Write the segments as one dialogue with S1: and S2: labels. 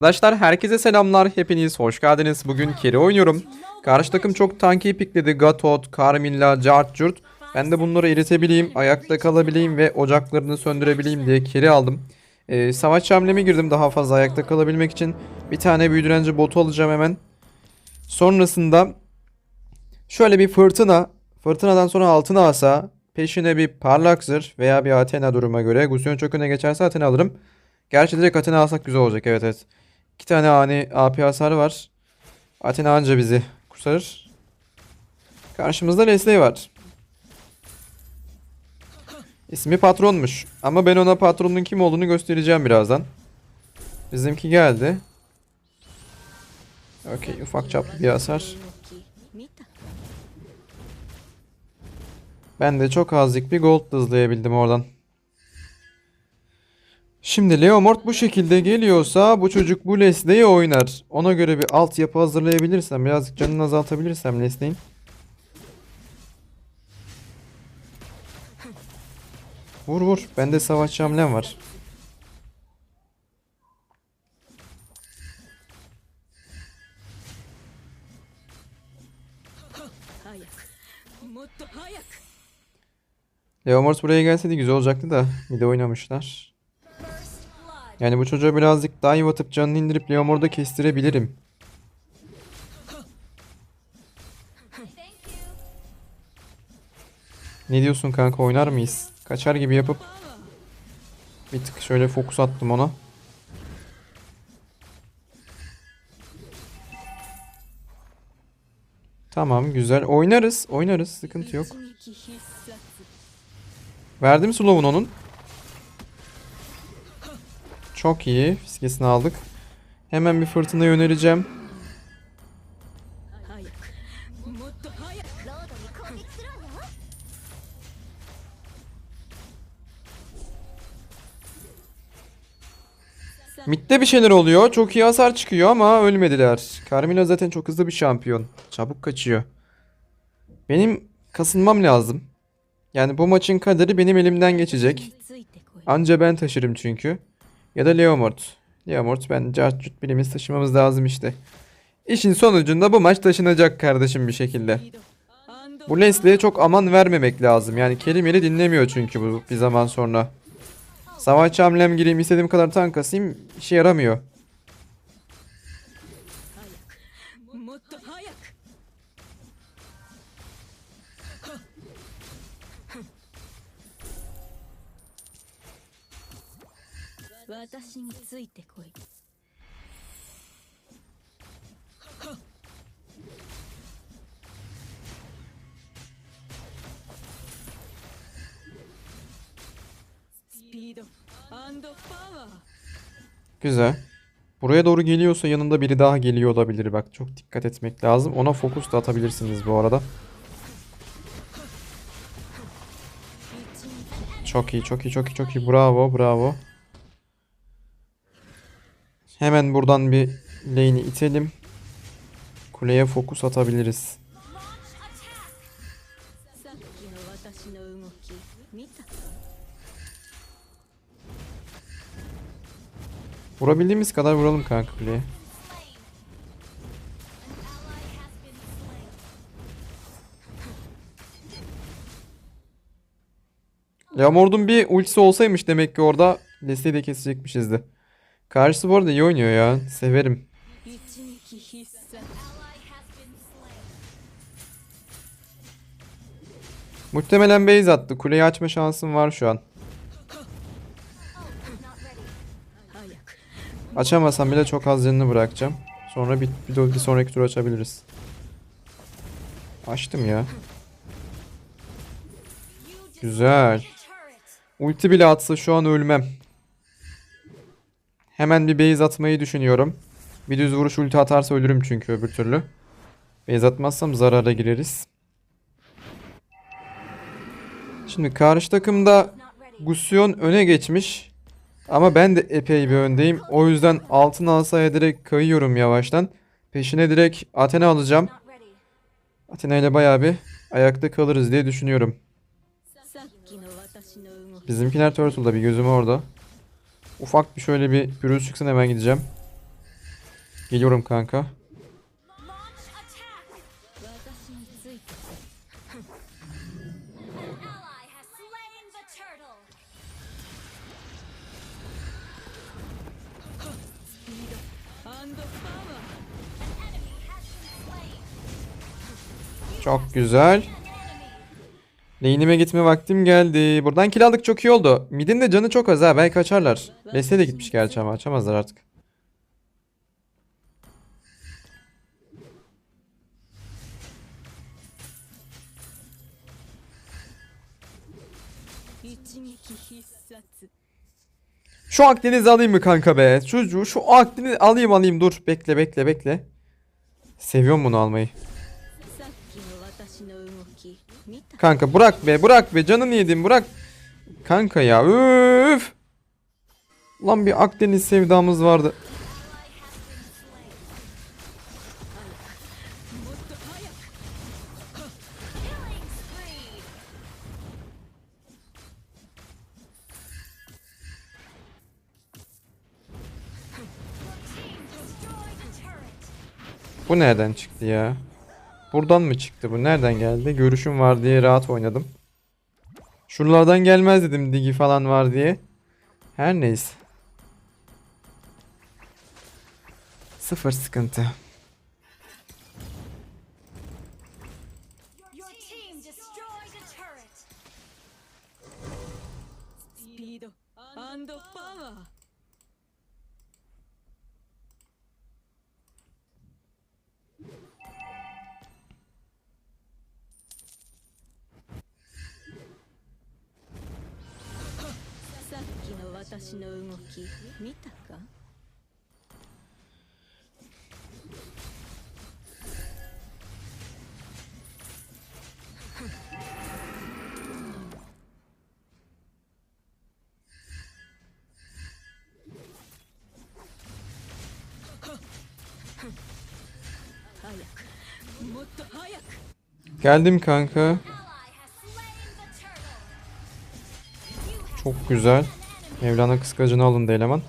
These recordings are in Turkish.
S1: Arkadaşlar herkese selamlar. Hepiniz hoş geldiniz. Bugün Keri oynuyorum. Karşı takım çok tanki pikledi. Gatot, Carmilla, Cart Curt. Ben de bunları eritebileyim, ayakta kalabileyim ve ocaklarını söndürebileyim diye Keri aldım. Ee, savaş hamleme girdim daha fazla ayakta kalabilmek için. Bir tane büyüdürenci botu alacağım hemen. Sonrasında şöyle bir fırtına. Fırtınadan sonra altın asa. Peşine bir parlak zırh veya bir Athena duruma göre. Gusyon çok öne geçerse Athena alırım. Gerçi direkt Athena alsak güzel olacak evet evet. İki tane ani AP hasarı var. Athena anca bizi kurtarır. Karşımızda Leslie var. İsmi patronmuş. Ama ben ona patronun kim olduğunu göstereceğim birazdan. Bizimki geldi. Okey ufak çaplı bir hasar. Ben de çok azıcık bir gold hızlayabildim oradan. Şimdi Leomort bu şekilde geliyorsa bu çocuk bu Leslie'yi oynar. Ona göre bir altyapı hazırlayabilirsem, birazcık canını azaltabilirsem Leslie'nin. Vur vur. Bende savaşçı hamlem var. Leomort buraya gelseydi güzel olacaktı da bir de oynamışlar. Yani bu çocuğa birazcık dive atıp canını indirip Leomort'u kestirebilirim. Ne diyorsun kanka oynar mıyız? Kaçar gibi yapıp bir tık şöyle fokus attım ona. Tamam güzel oynarız oynarız sıkıntı yok. Verdim slow'un onun. Çok iyi. Fiskesini aldık. Hemen bir fırtına yöneleceğim. Mid'de bir şeyler oluyor. Çok iyi hasar çıkıyor ama ölmediler. Carmino zaten çok hızlı bir şampiyon. Çabuk kaçıyor. Benim kasınmam lazım. Yani bu maçın kaderi benim elimden geçecek. Anca ben taşırım çünkü. Ya da Leomort. Leomort ben Cartcut bilimiz taşımamız lazım işte. İşin sonucunda bu maç taşınacak kardeşim bir şekilde. Bu Leslie'ye çok aman vermemek lazım. Yani kelimeli dinlemiyor çünkü bu bir zaman sonra. Savaşçı hamlem gireyim istediğim kadar tank asayım işe yaramıyor.
S2: 私についてこい スピードアンドパワー
S1: Güzel. Buraya doğru geliyorsa yanında biri daha geliyor olabilir. Bak çok dikkat etmek lazım. Ona fokus da atabilirsiniz bu arada. Çok iyi, çok iyi, çok iyi, çok iyi. Bravo, bravo. Hemen buradan bir lane'i itelim. Kuleye fokus atabiliriz. Vurabildiğimiz kadar vuralım kanka kuleye. Lamord'un bir ultisi olsaymış demek ki orada desteği de kesecekmişizdi. Karşısı bu arada iyi oynuyor ya. Severim. Muhtemelen base attı. Kuleyi açma şansım var şu an. Açamasam bile çok az canını bırakacağım. Sonra bir, bir, bir sonraki tur açabiliriz. Açtım ya. Güzel. Ulti bile atsa şu an ölmem. Hemen bir base atmayı düşünüyorum. Bir düz vuruş ulti atarsa ölürüm çünkü öbür türlü. Base atmazsam zarara gireriz. Şimdi karşı takımda Gusion öne geçmiş. Ama ben de epey bir öndeyim. O yüzden altın alsaya direkt kayıyorum yavaştan. Peşine direkt Athena alacağım. Athena ile bayağı bir ayakta kalırız diye düşünüyorum. Bizimkiler Turtle'da bir gözüm orada. Ufak bir şöyle bir pürüz çıksın hemen gideceğim. Geliyorum kanka. Çok güzel. Lane'ime gitme vaktim geldi. Buradan kill aldık çok iyi oldu. Mid'in de canı çok az ha. Belki açarlar. Beste de gitmiş gerçi ama açamazlar artık. Şu Akdeniz'i alayım mı kanka be? Şu, şu Akdeniz'i alayım alayım dur. Bekle bekle bekle. Seviyorum bunu almayı. Kanka bırak be bırak be canını yedim bırak. Kanka ya üf. Lan bir Akdeniz sevdamız vardı. Bu nereden çıktı ya? Buradan mı çıktı bu? Nereden geldi? Görüşüm var diye rahat oynadım. Şuralardan gelmez dedim digi falan var diye. Her neyse. Sıfır sıkıntı.
S2: 私の動き見たか 早くもっと早く
S1: Geldim kanka.
S3: Ally has slain the turtle. You have
S1: Çok güzel. Mevlana kıskacını alındı eleman.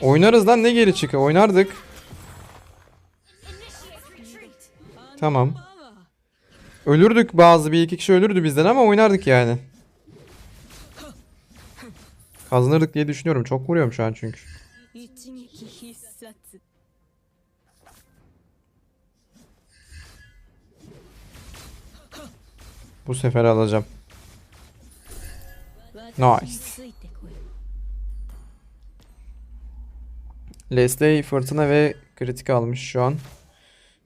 S1: Oynarız lan ne geri çıkı oynardık. Tamam. Ölürdük bazı bir iki kişi ölürdü bizden ama oynardık yani. Kazanırdık diye düşünüyorum. Çok vuruyorum şu an çünkü. Bu sefer alacağım.
S2: Nice.
S1: Leslie fırtına ve kritik almış şu an.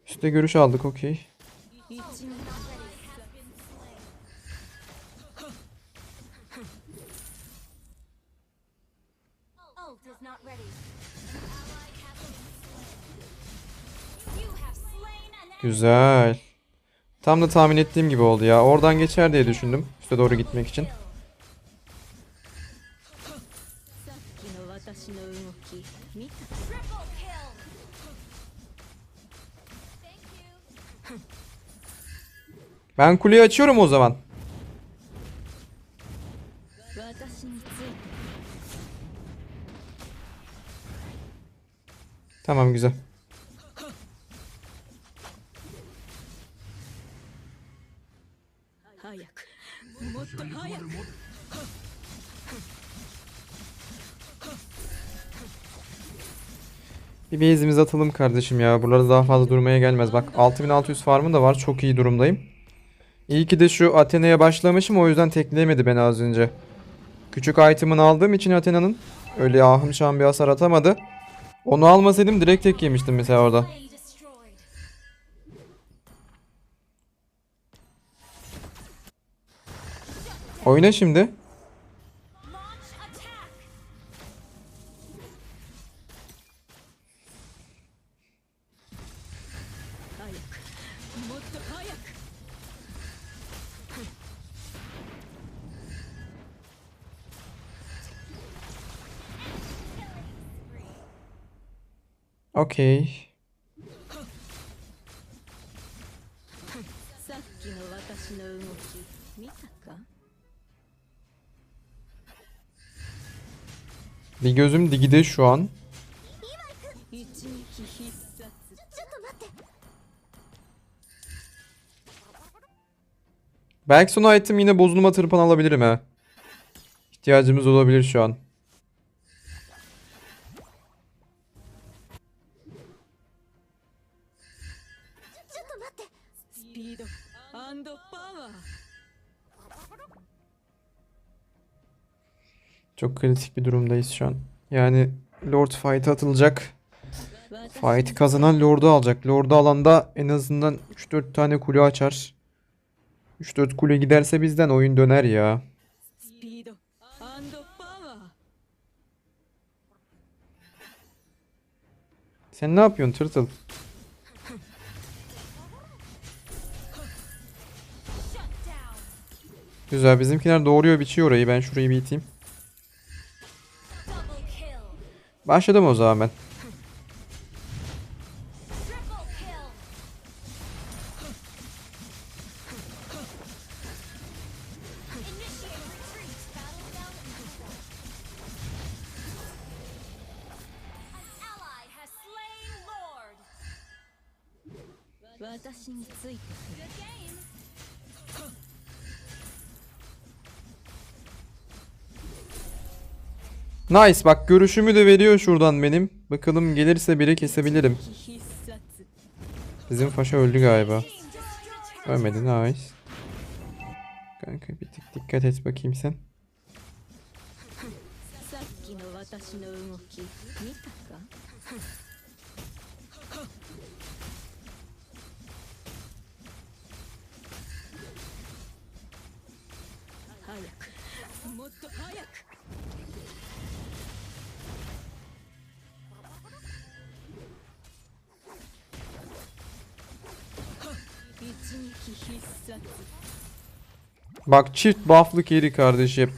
S1: Üste görüş aldık okey. Güzel. Tam da tahmin ettiğim gibi oldu ya. Oradan geçer diye düşündüm. Üste doğru gitmek için. Ben kuleyi açıyorum o zaman. Tamam güzel.
S2: Yaptın hayır.
S1: Bir base'imizi atalım kardeşim ya. Buralarda daha fazla durmaya gelmez. Bak 6600 farmım da var. Çok iyi durumdayım. İyi ki de şu Athena'ya başlamışım. O yüzden tekleyemedi beni az önce. Küçük item'ını aldığım için Athena'nın öyle ahım şahım bir hasar atamadı. Onu almasaydım direkt tek yemiştim mesela orada.
S2: 어이네 씨인데? 오케이
S1: Bir gözüm digide şu an. Belki son item yine bozulma tırpan alabilirim he. İhtiyacımız olabilir şu an.
S2: Speed and power.
S1: Çok kritik bir durumdayız şu an. Yani Lord fight'e atılacak. Fight'i kazanan Lord'u alacak. Lord'u alanda en azından 3-4 tane kule açar. 3-4 kule giderse bizden oyun döner ya. Sen ne yapıyorsun tırtıl? Güzel bizimkiler doğruyor biçiyor orayı ben şurayı bir. Başladım o zaman ben. Nice bak görüşümü de veriyor şuradan benim. Bakalım gelirse biri kesebilirim. Bizim faşa öldü galiba. Ölmedi nice. Kanka bir tık dikkat et bakayım sen.
S2: Hayak.
S1: Bak çift buff'lı carry kardeşim.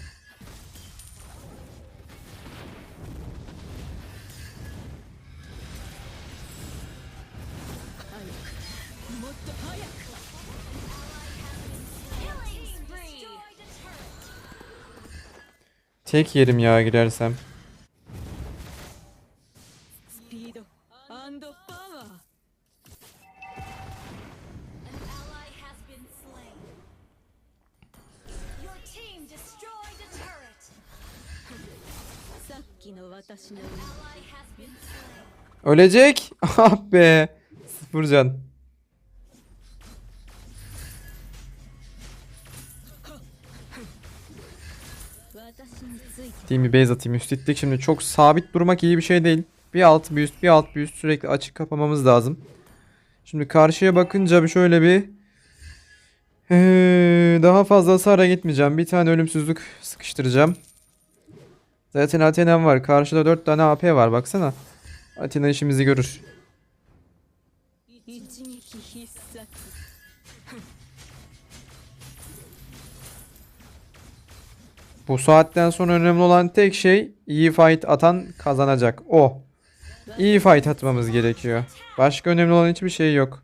S1: Tek yerim ya girersem. Ölecek. Ah be. Sıfır can. Team bir base atayım. Üst ittik şimdi. Çok sabit durmak iyi bir şey değil. Bir alt bir üst bir alt bir üst sürekli açık kapamamız lazım. Şimdi karşıya bakınca bir şöyle bir Ee, daha fazla hasara gitmeyeceğim. Bir tane ölümsüzlük sıkıştıracağım. Zaten Athena'm var. Karşıda 4 tane AP var baksana. Atina işimizi görür. Bu saatten sonra önemli olan tek şey iyi fight atan kazanacak. O. İyi fight atmamız gerekiyor. Başka önemli olan hiçbir şey yok.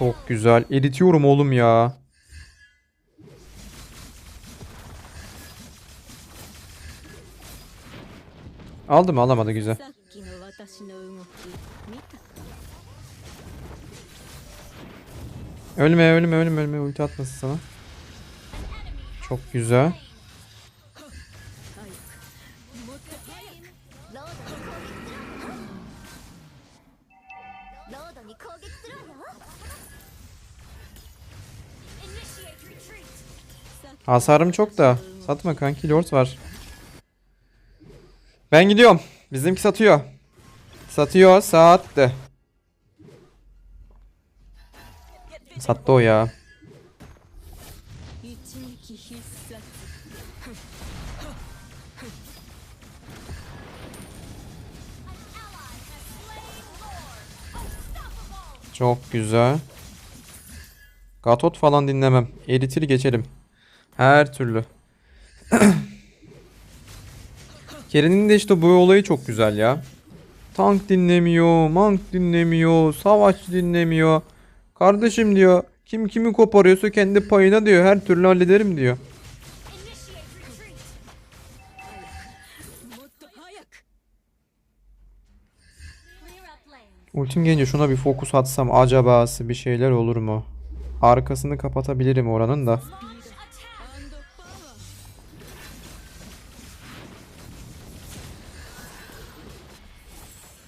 S1: Çok güzel. Eritiyorum oğlum ya. Aldı mı? Alamadı güzel. Ölme ölme ölme ölme ulti atmasın sana. Çok güzel.
S3: ロードに攻撃するわよ。ロードに攻撃するわよ。Initiate retreat.
S1: Hasarım çok da. Satma kanki lord var. Ben gidiyorum. Bizimki satıyor. Satıyor sattı. Sattı o ya. Çok güzel. Gatot falan dinlemem. Eritir geçerim. Her türlü. Keren'in de işte bu olayı çok güzel ya. Tank dinlemiyor, mank dinlemiyor, savaş dinlemiyor. Kardeşim diyor, kim kimi koparıyorsa kendi payına diyor, her türlü hallederim diyor. Ultim gelince şuna bir fokus atsam acabası bir şeyler olur mu? Arkasını kapatabilirim oranın da.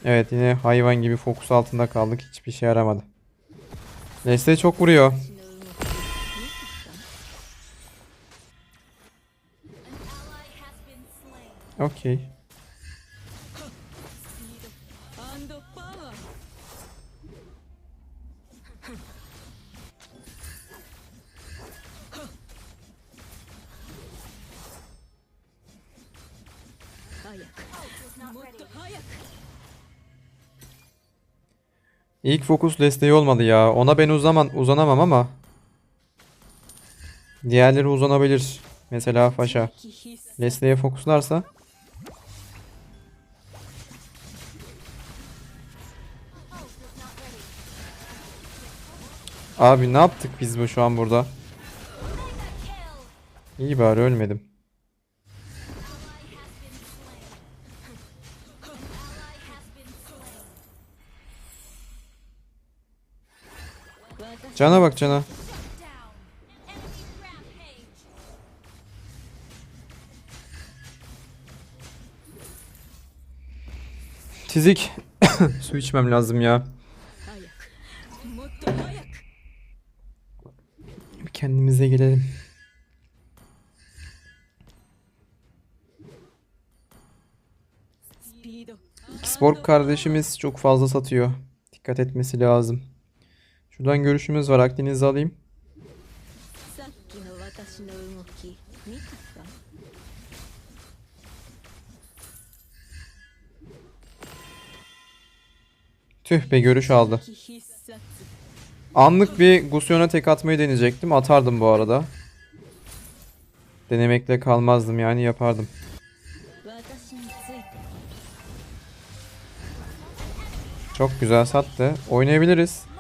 S1: Evet yine hayvan gibi fokus altında kaldık. Hiçbir şey yaramadı. Neyse çok vuruyor. Okey. İlk fokus desteği olmadı ya. Ona ben uzaman, uzanamam ama. Diğerleri uzanabilir. Mesela Faşa. Lesley'e fokuslarsa. Abi ne yaptık biz bu şu an burada? İyi bari ölmedim. Cana bak cana. Tizik. Su içmem lazım ya. Bir kendimize gelelim. Xborg kardeşimiz çok fazla satıyor. Dikkat etmesi lazım. Şuradan görüşümüz var. Akdeniz'i alayım. Tüh be görüş aldı. Anlık bir Gusion'a tek atmayı deneyecektim. Atardım bu arada. Denemekle kalmazdım yani yapardım. Çok güzel sattı. Oynayabiliriz.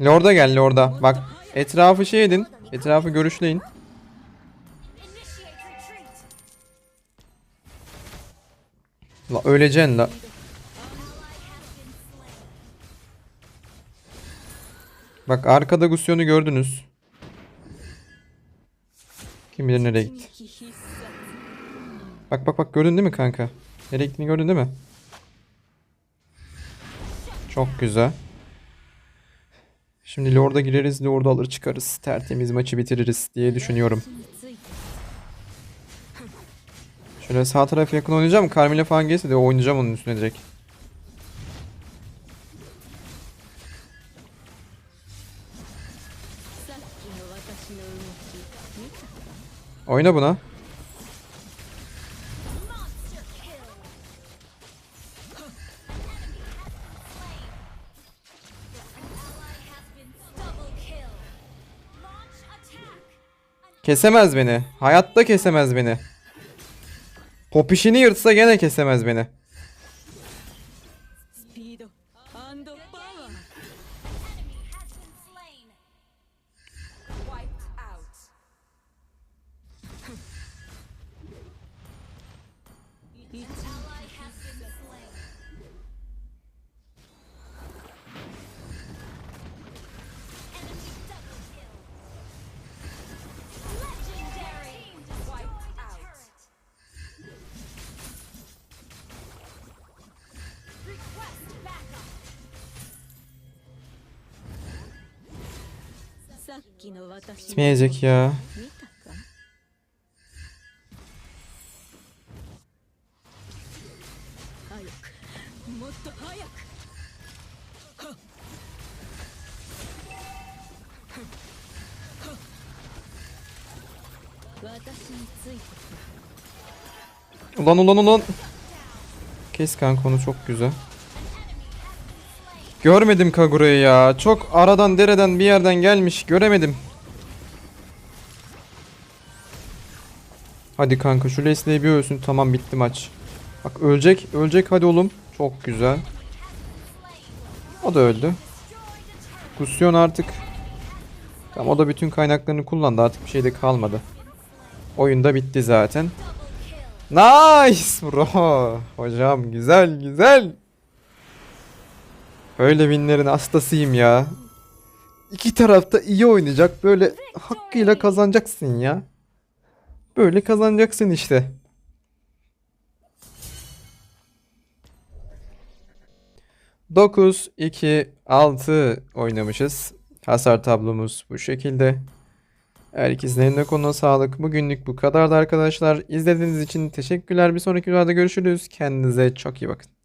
S1: Lorda gel Lorda. Bak etrafı şey edin. Etrafı görüşleyin. La öleceksin la. Bak arkada Gusion'u gördünüz. Kim bilir nereye gitti. Bak bak bak gördün değil mi kanka? Nereye gittiğini gördün değil mi? Çok güzel. Şimdi Lord'a gireriz, Lord'u alır çıkarız. Tertemiz maçı bitiririz diye düşünüyorum. Şöyle sağ taraf yakın oynayacağım. Carmilla falan gelse de oynayacağım onun üstüne direkt. Oyna buna. Kesemez beni. Hayatta kesemez beni. Popişini yırtsa gene kesemez beni. Gitmeyecek ya. Ulan ulan ulan. Kes kanka onu çok güzel. Görmedim Kagura'yı ya. Çok aradan dereden bir yerden gelmiş. Göremedim. Hadi kanka şu Leslie'yi bir ölsün. Tamam bitti maç. Bak ölecek. Ölecek hadi oğlum. Çok güzel. O da öldü. Kusyon artık. Tamam o da bütün kaynaklarını kullandı. Artık bir şey de kalmadı. Oyun da bitti zaten. Nice bro. Hocam güzel güzel. Öyle winlerin hastasıyım ya. İki tarafta iyi oynayacak. Böyle hakkıyla kazanacaksın ya. Böyle kazanacaksın işte. Dokuz, iki, altı oynamışız. Hasar tablomuz bu şekilde. Herkesin eline koluna sağlık. Bugünlük bu kadardı arkadaşlar. İzlediğiniz için teşekkürler. Bir sonraki videoda görüşürüz. Kendinize çok iyi bakın.